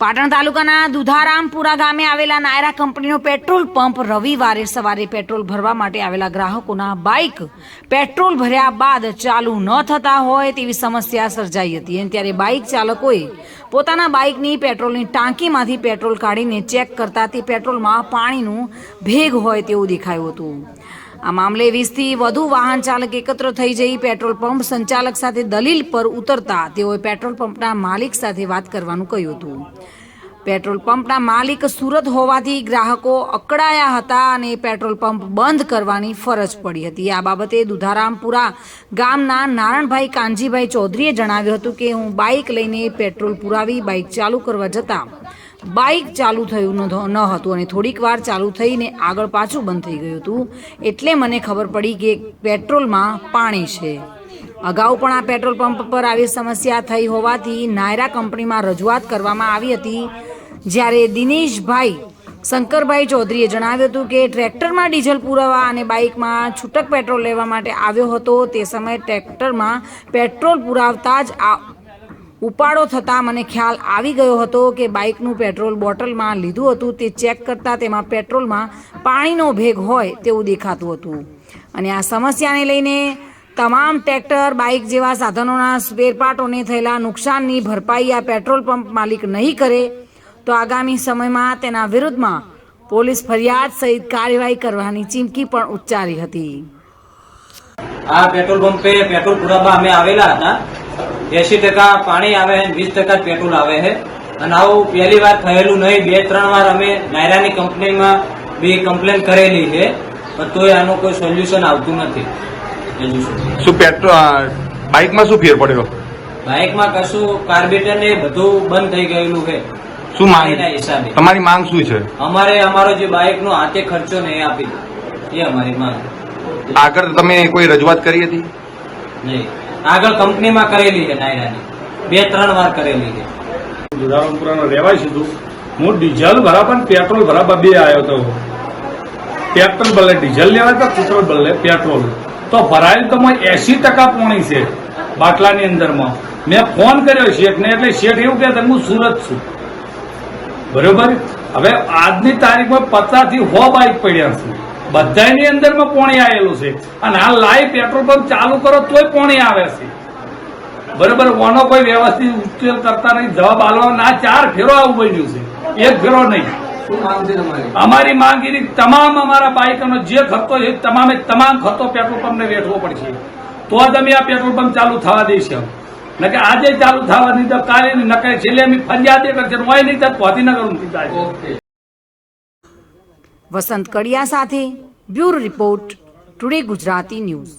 પાટણ તાલુકાના દુધારામપુરા ગામે આવેલા નાયરા કંપનીનો પેટ્રોલ પંપ રવિવારે સવારે પેટ્રોલ ભરવા માટે આવેલા ગ્રાહકોના બાઇક પેટ્રોલ ભર્યા બાદ ચાલુ ન થતા હોય તેવી સમસ્યા સર્જાઈ હતી. અને ત્યારે બાઇક ચાલકોએ પોતાના બાઇકની પેટ્રોલની ટાંકીમાંથી પેટ્રોલ કાઢીને ચેક કરતા તે પેટ્રોલમાં પાણીનું ભેગ હોય તેવું દેખાયું હતું. આ મામલે વીસથી વધુ વાહન ચાલક એકત્ર થઈ જઈ પેટ્રોલ પંપ સંચાલક સાથે દલીલ પર ઉતરતા તેઓએ પેટ્રોલ પંપના માલિક સાથે વાત કરવાનું કહ્યું હતું. પેટ્રોલ પંપના માલિક સુરત હોવાથી ગ્રાહકો અકળાયા હતા અને પેટ્રોલ પંપ બંધ કરવાની ફરજ પડી હતી. આ બાબતે દુધારામપુરા ગામના નારણભાઈ કાનજીભાઈ ચૌધરીએ જણાવ્યું હતું કે, હું બાઇક લઈને પેટ્રોલ પુરાવી બાઇક ચાલુ કરવા જતા બાઇક ચાલુ થયું ન હતું અને થોડીક વાર ચાલુ થઈને આગળ પાછું બંધ થઈ ગયું હતું. એટલે મને ખબર પડી કે પેટ્રોલમાં પાણી છે. અગાઉ પણ આ પેટ્રોલ પંપ પર આવી સમસ્યા થઈ હોવાથી નાયરા કંપનીમાં રજૂઆત કરવામાં આવી હતી. જ્યારે દિનેશભાઈ, શંકરભાઈ ચૌધરીએ જણાવ્યું હતું કે ટ્રેક્ટરમાં ડીઝલ પુરાવા અને બાઇકમાં છૂટક પેટ્રોલ લેવા માટે આવ્યો હતો. તે સમયે ટ્રેક્ટરમાં પેટ્રોલ પુરાવતા જ આ ઉપાડો થતાં મને ખ્યાલ આવી ગયો હતો કે બાઇકનું પેટ્રોલ બોટલમાં લીધું હતું. તે ચેક કરતાં તેમાં પેટ્રોલમાં પાણીનો ભેગ હોય તેવું દેખાતું હતું. અને આ સમસ્યાને લઈને તમામ ટ્રેક્ટર, બાઇક જેવા સાધનોના સ્પેરપાર્ટોને થયેલા નુકસાનની ભરપાઈ આ પેટ્રોલ પંપ માલિક નહીં કરે, તો આગામી સમયમાં તેના વિરુદ્ધમાં પોલીસ ફરિયાદ સહિત કાર્યવાહી કરવાની ચીમકી પણ ઉચ્ચારી હતી. આ પેટ્રોલ પંપે પેટ્રોલ પુરાવા અમે આવેલા હતા. એસી ટકા પાણી આવે છે વીસ ટકા પેટ્રોલ આવે છે. અને આવું પહેલી વાર થયેલું નહીં બે ત્રણ વાર અમે નાયરાની કંપનીમાં બી કમ્પ્લેન કરેલી છે પણ તોય આનું કોઈ સોલ્યુશન આવતું નથી. શું પેટ્રોલ બાઇકમાં શું ફેર પડ્યો? બાઇકમાં કશું કાર્બેટર ને બધું બંધ થઈ ગયેલું છે. શું માંગ હિસાબે. તમારી માંગ શું છે? અમારે અમારો જે બાઇકનો હાથે ખર્ચો ને એ આપી દો એ અમારી માંગ આગળ તમે કોઈ રજૂઆત કરી હતી? નહીં. આગળ કંપનીમાં કરેલી છે નાયરાની. બે, ત્રણ વાર કરેલી છે. દુધારામપુરાનો રહેવાય સીધું હું ડીઝલ ભરાવા પેટ્રોલ ભરાવા બે આવ્યો હતો પેટ્રોલ બદલે ડીઝલ લેવા તો પેટ્રોલ બદલે પેટ્રોલ. તો ભરાયેલ તો એસી ટકા પોણી છે બાટલાની અંદરમાં. મેં ફોન કર્યો શેઠને, એટલે શેઠ એવું કહેતા હું સુરત છું. બરોબર? હવે આજની તારીખમાં પચાસથી સો બાઇક પડ્યા છે. બધાની અંદરમાં પોણી આવેલું છે. અને આ લાઈવ પેટ્રોલ પંપ ચાલુ કરો તોય પોણી આવે છે. બરોબર? ઓનો કોઈ વ્યવસ્થિત ઉકેલ કરતા નહીં. જવાબ આલવા ના ચાર ફેરો આવું બન્યું છે. એક ફેરો નહીં. અમારી માંગીની તમામ અમારા બાઇકોનો જે ખર્ચો છે તમામે તમામ ખર્ચો પેટ્રોલ પંપને વેઠવો પડશે. તો જ અમે આ પેટ્રોલ પંપ ચાલુ થવા દઈશું નકે આજે ચાલુ થવા નહીં તો કાલે નકે છેલ્લે અમે ફરિયાદે કરશે હોય નહીં તો પહોંચી ન કરું થાય વસંત કડિયા સાથે bureau report today Gujarati news.